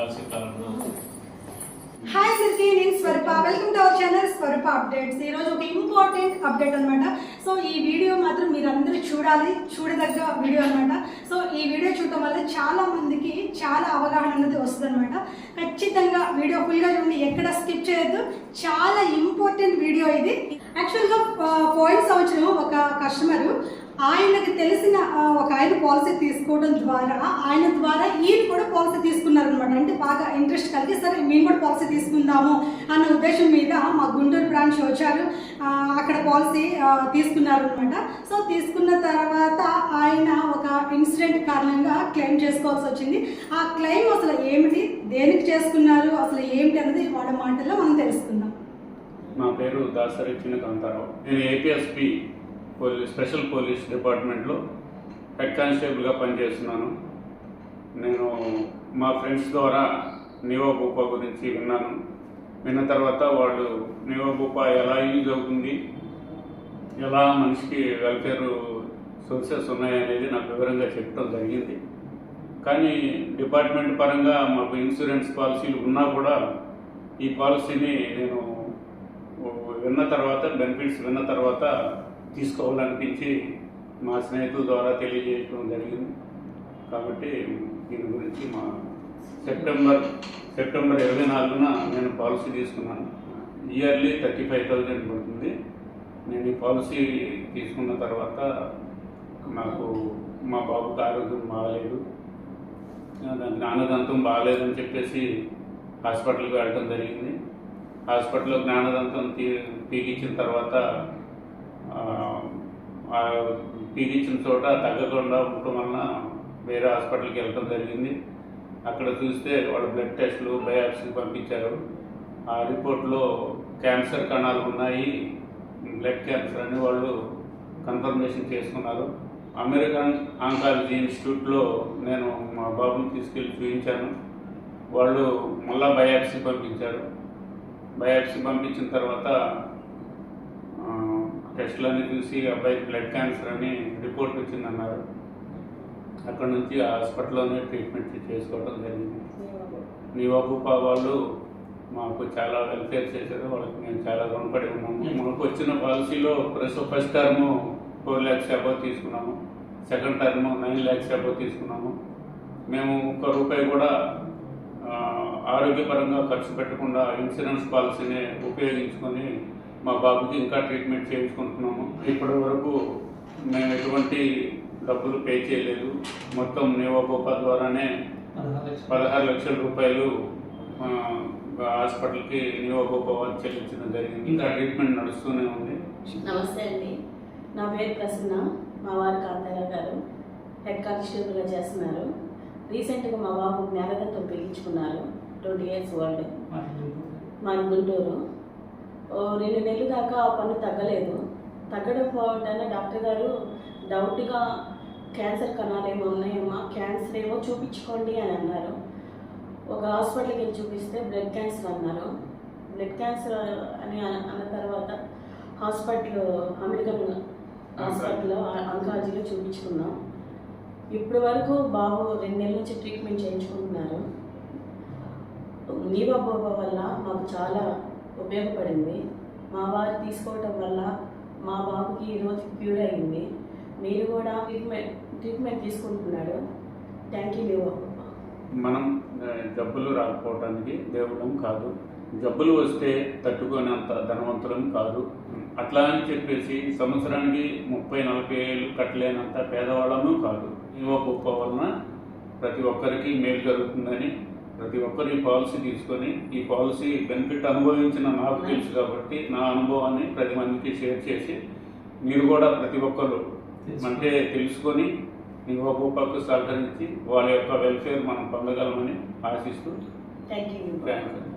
కాలంలో హాయ్ అందరికీ నేను Swarupa. Welcome to our channel Swarupa updates ఈ రోజు ఒక ఇంపార్టెంట్ అప్డేట్ అనమాట సో ఈ వీడియో మాత్రం మీరందరూ చూడాలి చూడదగ్గ వీడియో అనమాట సో ఈ వీడియో చూడటం వల్ల చాలా మందికి చాలా అవగాహన అనేది వస్తుంది అనమాట ఖచ్చితంగా వీడియో ఫుల్గా చూడండి. ఎక్కడ స్కిప్ చేయొద్దు. చాలా ఇంపార్టెంట్ వీడియో ఇది. యాక్చువల్గా పోయిన సంవత్సరం ఒక కస్టమరు ఆయనకు తెలిసిన ఒక ఆయన పాలసీ తీసుకోవడం ద్వారా ఆయన ద్వారా ఈయన కూడా పాలసీ తీసుకున్నారు అనమాట అంటే బాగా ఇంట్రెస్ట్ కలిగి సరే మేము కూడా పాలసీ తీసుకుందాము అన్న ఉద్దేశం మీద మా గుంటూరు బ్రాంచ్ వచ్చారు. అక్కడ పాలసీ తీసుకున్నారు అనమాట సో తీసుకున్న తర్వాత ఆయన ఒక ఇన్సిడెంట్ కారణంగా క్లెయిమ్ చేసుకోవాల్సి వచ్చింది. ఆ క్లెయిమ్ అసలు ఏమిటి దేనికి చేసుకున్నారు అసలు ఏమిటి అనేది వాళ్ళ మాటల్లో మనం తెలుసుకుందాం. నా పేరు దాసరి చిన్న కాంతారావు నేను ఏపీఎస్పి పోలీస్ స్పెషల్ పోలీస్ డిపార్ట్మెంట్లో హెడ్ కానిస్టేబుల్గా పనిచేస్తున్నాను. నేను మా ఫ్రెండ్స్ ద్వారా నివో భూపా గురించి విన్నాను. విన్న తర్వాత వాళ్ళు నివో భూపా ఎలా యూజ్ అవుతుంది? ఎలా మనిషికి వెల్ఫేర్ సోర్సెస్ ఉన్నాయనేది నాకు వివరంగా చెప్పడం జరిగింది. కానీ డిపార్ట్మెంట్ పరంగా మాకు ఇన్సూరెన్స్ పాలసీలు ఉన్నా కూడా ఈ పాలసీని నేను విన్న తర్వాత బెనిఫిట్స్ విన్న తర్వాత తీసుకోవాలనిపించి మా స్నేహితుల ద్వారా తెలియజేయడం జరిగింది. కాబట్టి దీని గురించి మా సెప్టెంబర్ సెప్టెంబర్ ఇరవై నాలుగున నేను పాలసీ తీసుకున్నాను. ఇయర్లీ థర్టీ ఫైవ్ థౌజండ్ పడుతుంది. నేను ఈ పాలసీ తీసుకున్న తర్వాత నాకు మా బాబుకి ఆరోగ్యం బాగాలేదు. దాని జ్ఞానదంతం బాగాలేదని చెప్పేసి హాస్పిటల్కి వెళ్ళడం జరిగింది. హాస్పిటల్లో జ్ఞానదంతం తీ తీగించిన తర్వాత ఆ, చోట తగ్గకుండా ఉండటం వలన వేరే హాస్పిటల్కి వెళ్ళడం జరిగింది. అక్కడ చూస్తే వాళ్ళు బ్లడ్ టెస్ట్లు బయాప్సీకి పంపించారు. ఆ రిపోర్ట్లో క్యాన్సర్ కణాలు ఉన్నాయి. బ్లడ్ క్యాన్సర్ అని వాళ్ళు కన్ఫర్మేషన్ చేసుకున్నారు. అమెరికన్ ఆంకాలజీ ఇన్స్టిట్యూట్లో నేను మా బాబుని తీసుకెళ్ళి చూపించాను. వాళ్ళు మళ్ళా బయాప్సీ పంపించారు. బయాప్సీ పంపించిన తర్వాత టెస్ట్లన్నీ చూసి అబ్బాయికి బ్లడ్ క్యాన్సర్ అని రిపోర్ట్ వచ్చిందన్నారు. అక్కడ నుంచి హాస్పిటల్లోనే ట్రీట్మెంట్ చేసుకోవడం జరిగింది. నివాబుపా వాళ్ళు మాకు చాలా వెల్ఫేర్ చేశారు. వాళ్ళకి మేము చాలా రుణపడి ఉన్నాము. మాకు వచ్చిన పాలసీలో first term four lakhs above తీసుకున్నాము. Second term nine lakhs above తీసుకున్నాము. మేము ఒక్క రూపాయి కూడా ఆరోగ్యపరంగా ఖర్చు పెట్టకుండా ఇన్సూరెన్స్ పాలసీని ఉపయోగించుకొని మా బాబుకి ఇంకా ట్రీట్మెంట్ చేయించుకుంటున్నాము. ఇప్పటి వరకు మేము ఎటువంటి డబ్బులు పే చేయలేదు. మొత్తం నేవోపోపా ద్వారానే పదహారు లక్షల రూపాయలు ఆ, హాస్పిటల్కి నియోగోపా చెల్లించడం జరిగింది. ఇంకా ట్రీట్మెంట్ నడుస్తూనే ఉంది. నమస్తే అండి. నా పేరు ప్రసన్న. మా వారు కాంతారావు గారు. హెడ్ కానిస్టేబుల్గా చేస్తున్నారు. రీసెంట్గా మా బాబు జ్ఞానదత్తం పిలిపించుకున్నారు ట్వంటీ ఇయర్స్ ఓల్డ్. మా గుంటూరు. రెండు నెలల దాకా ఆ పన్ను తగ్గలేదు. తగ్గడం పోవటాన డాక్టర్ గారు డౌట్గా క్యాన్సర్ కణాలు ఏమో ఉన్నాయమ్మా క్యాన్సర్ ఏమో చూపించుకోండి అని అన్నారు. ఒక హాస్పిటల్కి వెళ్ళి చూపిస్తే బ్లడ్ క్యాన్సర్ అన్నారు. బ్లడ్ క్యాన్సర్ అని అన్న తర్వాత హాస్పిటల్ అమెరికన్ హాస్పిటల్లో అంకాలజీలో చూపించుకున్నాం. ఇప్పటి వరకు బాబు రెండు నెలల నుంచి ట్రీట్మెంట్ చేయించుకుంటున్నారు. నీవా బాబా వల్ల మాకు చాలా ఉపయోగపడింది. మా వారు తీసుకోవటం వల్ల మా బాబుకి ఈరోజు క్యూర్ అయింది. మీరు కూడా ట్రీట్మెంట్ ట్రీట్మెంట్ తీసుకుంటున్నాడు. థ్యాంక్ యూ మనం జబ్బులు రాకపోవడానికి దేవుడం కాదు. జబ్బులు వస్తే తట్టుకునేంత ధనవంతులం కాదు. అట్లా అని చెప్పేసి సంవత్సరానికి ముప్పై నలభై ఏళ్ళు కట్టలేనంత పేదవాళ్ళము కాదు. యువ గొప్ప వలన ప్రతి ఒక్కరికి మేలు జరుగుతుందని ప్రతి ఒక్కరు ఈ పాలసీ తీసుకొని ఈ పాలసీ బెనిఫిట్ అనుభవించిన నాకు తెలుసు కాబట్టి నా అనుభవాన్ని ప్రతి మందికి షేర్ చేసి మీరు కూడా ప్రతి ఒక్కరు అంటే తెలుసుకొని గొప్పకు సహకరించి వాళ్ళ యొక్క వెల్ఫేర్ మనం పొందగలమని ఆశిస్తూ థ్యాంక్ యూ